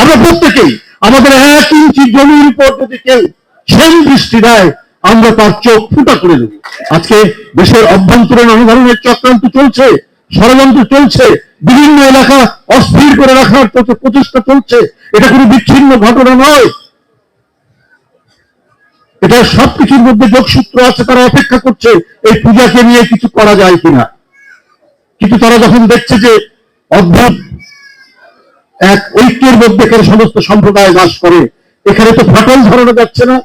আমরা প্রত্যেকেই আমাদের এক ইঞ্চি জমির উপর যদি কেউ সেই দৃষ্টি দেয়, আমরা তার চোখ ফুটা করে দেব আজকে দেশের অভ্যন্তরে নানা ধরনের চক্রান্ত চলছে, ষড়যন্ত্র চলছে, বিভিন্ন এলাকা অস্থির করে রাখার প্রচেষ্টা চলছে। এটা কোনো বিচ্ছিন্ন ঘটনা নয়। এটা সবকিছুর মধ্যে যোগসূত্র আছে, তারা অপেক্ষা করছে, এই পূজাকে নিয়ে কিছু করা যায় কিনা। কিন্তু তারা যখন দেখছে যে অদ্ভুত এক ঐক্যের মধ্যে এখানে সমস্ত সম্প্রদায় বাস করে। এখানে তো ফাটল ধরানো যাচ্ছে না,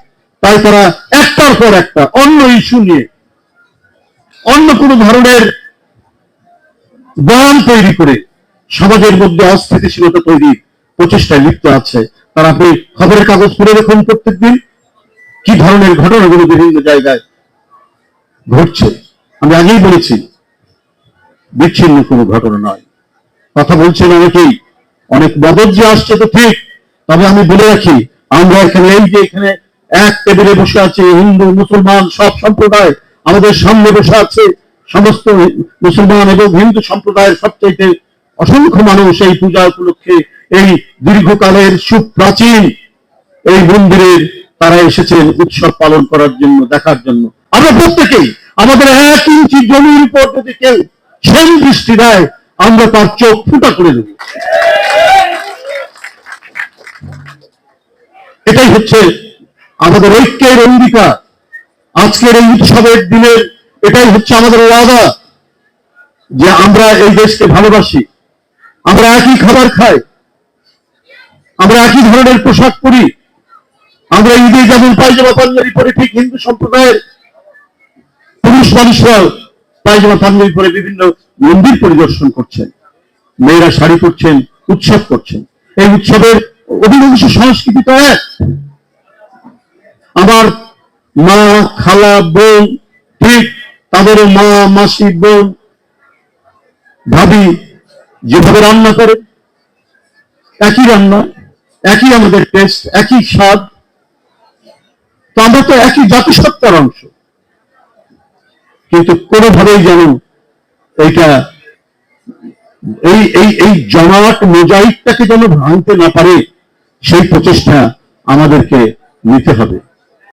তাই তারা একটার পর একটা অন্য ইস্যু নিয়ে অন্য কোন ধরনের বয়ান তৈরি করে সমাজের মধ্যে অস্থিতিশীলতা তৈরি প্রচেষ্টায় লিপ্ত আছে। তারা আপনি খবরের কাগজ পড়ে দেখুন প্রত্যেক দিন কি ধরনের ঘটনাগুলো বিভিন্ন জায়গায় ঘটছে। আমি আগেই বলেছি, বিচ্ছিন্ন কোনো ঘটনা নয়। কথা বলছেন অনেকেই। অনেক মদত যে আসছে তো ঠিক, তবে আমি বলে রাখি, আমরা এখানে এই যে এখানে এক টেবিলে বসে আছে, হিন্দু, মুসলমান, সব সম্প্রদায় আমাদের সামনে বসে আছে, সমস্ত মুসলমান এবং হিন্দু সম্প্রদায়ের সবচাইতে অসংখ্য মানুষ এই পূজা উপলক্ষে এই দীর্ঘকালের সুপ্রাচীন এই মন্দিরের তারা এসেছেন উৎসব পালন করার জন্য, দেখার জন্য। আমরা প্রত্যেকেই, আমাদের এক ইঞ্চি জমির উপর যদি কেউ সেই দৃষ্টি দেয়, আমরা তার চোখ ফুটা করে দেব। এটাই হচ্ছে আমাদের ঐক্যের অঙ্গীকার। আজকের এই উৎসবের দিনের এটাই হচ্ছে আমাদের ওয়াদা যে আমরা এই দেশকে ভালোবাসি, আমরা একই খাবার খাই, আমরা একই ধরনের পোশাক পরি, আমরা ঈদে যেমন পায়জামা পাঞ্জাবি পরে, ঠিক হিন্দু সম্প্রদায়ের পুরুষ মানুষরা পায়জামা পাঞ্জাবি পরে বিভিন্ন মন্দির পরিদর্শন করছেন, মেয়েরা শাড়ি পরছেন, উৎসব করছেন। এই উৎসবের অধিকাংশ সংস্কৃতি তো এক। আমার মা, খালা, বোন, ঠিক তাদেরও মা, মাসি, বোন, ভাবি যেভাবে রান্না করে, একই রান্না, একই আমাদের টেস্ট একই স্বাদ। তো আমরা তো একই জাতিসত্তার অংশ। কিন্তু কোনোভাবেই যেন এইটা, এই এই এই জমাট, মোজাইকটাকে যেন ভাঙতে না পারে সেই প্রচেষ্টা আমাদেরকে নিতে হবে।